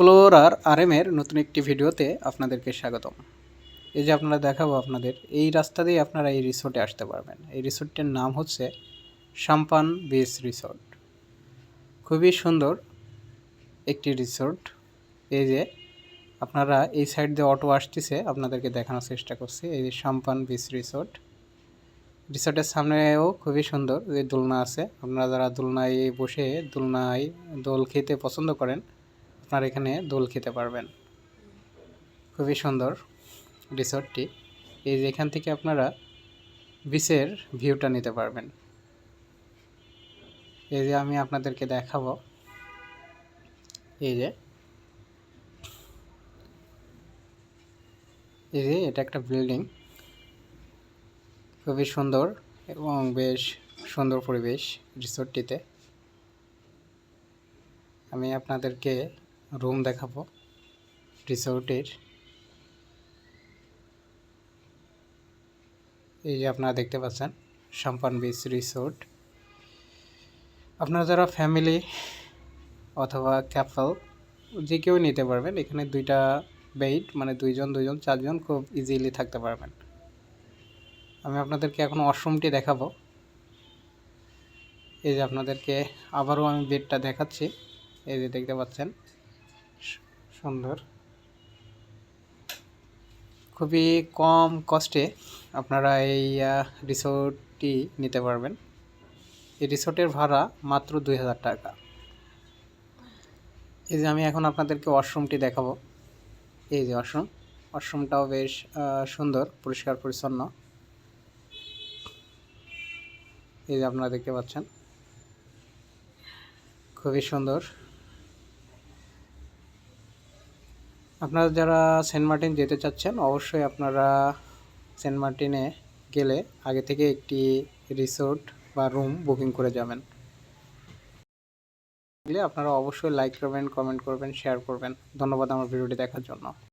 Explorer আরএমের নতুন একটি ভিডিওতে আপনাদেরকে স্বাগতম। এই যে আপনারা দেখাবো আপনাদের, এই রাস্তা দিয়ে আপনারা এই রিসোর্টে আসতে পারবেন। এই রিসোর্টটির নাম হচ্ছে সাম্পান বিচ রিসোর্ট। খুবই সুন্দর একটি রিসোর্ট। এই যে আপনারা এই সাইড দিয়ে অটো আসতেছে, আপনাদেরকে দেখানোর চেষ্টা করছি। এই যে সাম্পান বিচ রিসোর্ট। রিসোর্টের সামনেও খুবই সুন্দর যে দোলনা আছে। আপনারা যারা দোলনায় বসে দোলনায় দোল খেতে পছন্দ করেন আপনারা এখানে দোল খেতে পারবেন। খুবই সুন্দর রিসোর্টটি। এই যে এখান থেকে আপনারা বিচের ভিউটা নিতে পারবেন। এই যে আমি আপনাদেরকে দেখাবো। এই যে। এই যে এটা একটা বিল্ডিং। খুবই সুন্দর এবং বেশ সুন্দর পরিবেশ রিসোর্টটিতে। আমি আপনাদেরকে রুম দেখাবো, রিসোর্টের। এই যে আপনারা দেখতে পাচ্ছেন, সাম্পান বিচ রিসোর্ট আপনারা যারা ফ্যামিলি অথবা ক্যাপল যে কেউ নিতে পারবেন, এখানে দুইটা বেড মানে দুইজন দুইজন, চারজন খুব ইজিলি থাকতে পারবেন। আমি আপনাদেরকে এখন ওয়াশরুমটি দেখাবো। এই যে আপনাদেরকে আবারও আমি বেডটা দেখাচ্ছি। এই যে দেখতে পাচ্ছেন সুন্দর। খুবই কম কস্টে আপনারা এই রিসোর্টটি নিতে পারবেন। এই রিসোর্টের ভাড়া মাত্র দুই হাজার টাকা। এই যে আমি এখন আপনাদেরকে ওয়াশরুমটি দেখাবো। এই যে ওয়াশরুম। ওয়াশরুমটাও বেশ সুন্দর, পরিষ্কার, পরিচ্ছন্ন। এই যে আপনারা দেখতে পাচ্ছেন। খুবই সুন্দর। আপনারা যারা সেন্ট মার্টিন যেতে চাচ্ছেন, অবশ্যই আপনারা সেন্ট মার্টিনে গেলে আগে থেকে একটি রিসোর্ট বা রুম বুকিং করে যাবেন। আপনারা অবশ্যই লাইক করবেন, কমেন্ট করবেন, শেয়ার করবেন। ধন্যবাদ আমার ভিডিওটি দেখার জন্য।